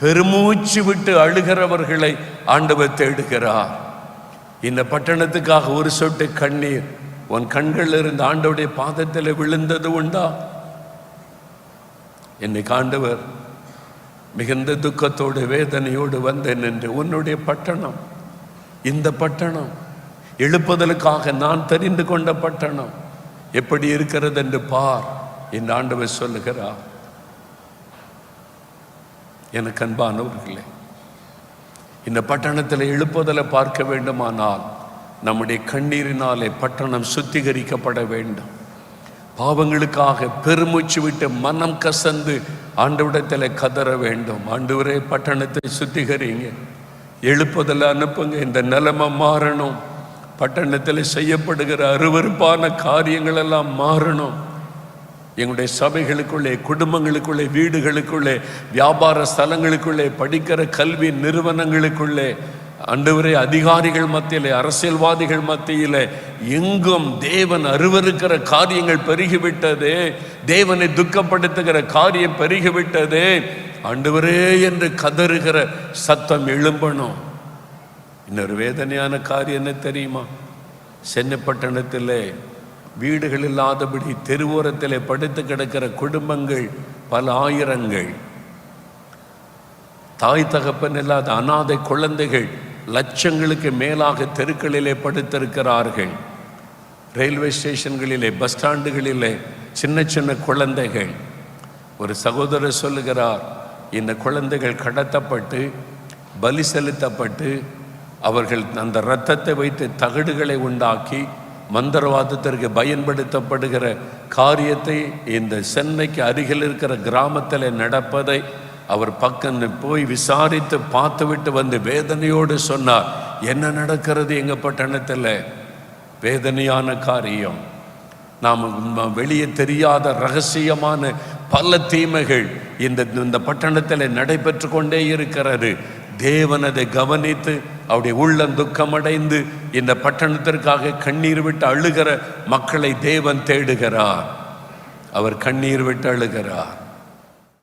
பெருமூச்சு விட்டு அழுகிறவர்களை ஆண்டவர் தேடுகிறார். இந்த பட்டணத்துக்காக ஒரு சொட்டு கண்ணீர் உன் கண்கள் இருந்து ஆண்டவுடைய பாதத்தில் விழுந்தது உண்டா? என்னை காண்டவர் மிகுந்த துக்கத்தோடு வேதனையோடு வந்தேன் என்று உன்னுடைய பட்டணம் இந்த பட்டணம் எழுப்புதலுக்காக நான் தெரிந்து கொண்ட பட்டணம் எப்படி இருக்கிறது என்று பார் இந்த ஆண்டவர் சொல்லுகிறார். எனக்கு அன்பானவர்களே இந்த பட்டணத்தில் எழுப்புதலை பார்க்க வேண்டுமானால் நம்முடைய கண்ணீரினாலே பட்டணம் சுத்திகரிக்கப்பட வேண்டும். பாவங்களுக்காக பெருமூச்சு விட்டு மனம் கசந்து ஆண்டவிடத்தில் கதற வேண்டும். ஆண்டவரே பட்டணத்தை சுத்திகரிங்க. எழுப்புதலை அனுப்புங்க. இந்த நிலைமை மாறணும். பட்டணத்தில் செய்யப்படுகிற அருவருப்பான காரியங்களெல்லாம் மாறணும். எங்களுடைய சபைகளுக்குள்ளே குடும்பங்களுக்குள்ளே வீடுகளுக்குள்ளே வியாபார ஸ்தலங்களுக்குள்ளே படிக்கிற கல்வி நிறுவனங்களுக்குள்ளே அன்றுவரே அதிகாரிகள் மத்தியிலே அரசியல்வாதிகள் மத்தியிலே எங்கும் தேவன் அருவருக்கிற காரியங்கள் பெருகிவிட்டதே தேவனை துக்கப்படுத்துகிற காரியம் பெருகிவிட்டதே அன்றுவரே என்று கதறுகிற சத்தம் எழும்பணும். இன்னொரு வேதனையான காரியம் என்ன தெரியுமா? சென்னை பட்டணத்திலே வீடுகள் இல்லாதபடி தெருவோரத்தில் படுத்து கிடக்கிற குடும்பங்கள் பல ஆயிரங்கள். தாய் தகப்பன் இல்லாத அனாதை குழந்தைகள் லட்சங்களுக்கு மேலாக தெருக்களிலே படுத்திருக்கிறார்கள். ரயில்வே ஸ்டேஷன்களிலே பஸ் ஸ்டாண்டுகளிலே சின்ன சின்ன குழந்தைகள். ஒரு சகோதரர் சொல்லுகிறார் இந்த குழந்தைகள் கடத்தப்பட்டு பலி செலுத்தப்பட்டு அவர்கள் அந்த இரத்தத்தை வைத்து தகடுகளை உண்டாக்கி மந்திரவாதத்திற்கு பயன்படுத்தப்படுகிற காரியத்தை இந்த சென்னைக்கு அருகில் இருக்கிற கிராமத்தில் நடப்பதை அவர் பக்கம் போய் விசாரித்து பார்த்துவிட்டு வந்து வேதனையோடு சொன்னார் என்ன நடக்கிறது எங்கள் பட்டணத்தில்? வேதனையான காரியம். நாம் வெளியே தெரியாத ரகசியமான பல தீமைகள் இந்த இந்த பட்டணத்தில் நடைபெற்று கொண்டே இருக்கிறது. தேவன் அதை கவனித்து அவருடைய உள்ளம் துக்கமடைந்து இந்த பட்டணத்திற்காக கண்ணீர் விட்டு அழுகிற மக்களை தேவன் தேடுகிறார். அவர் கண்ணீர் விட்டு அழுகிறார்.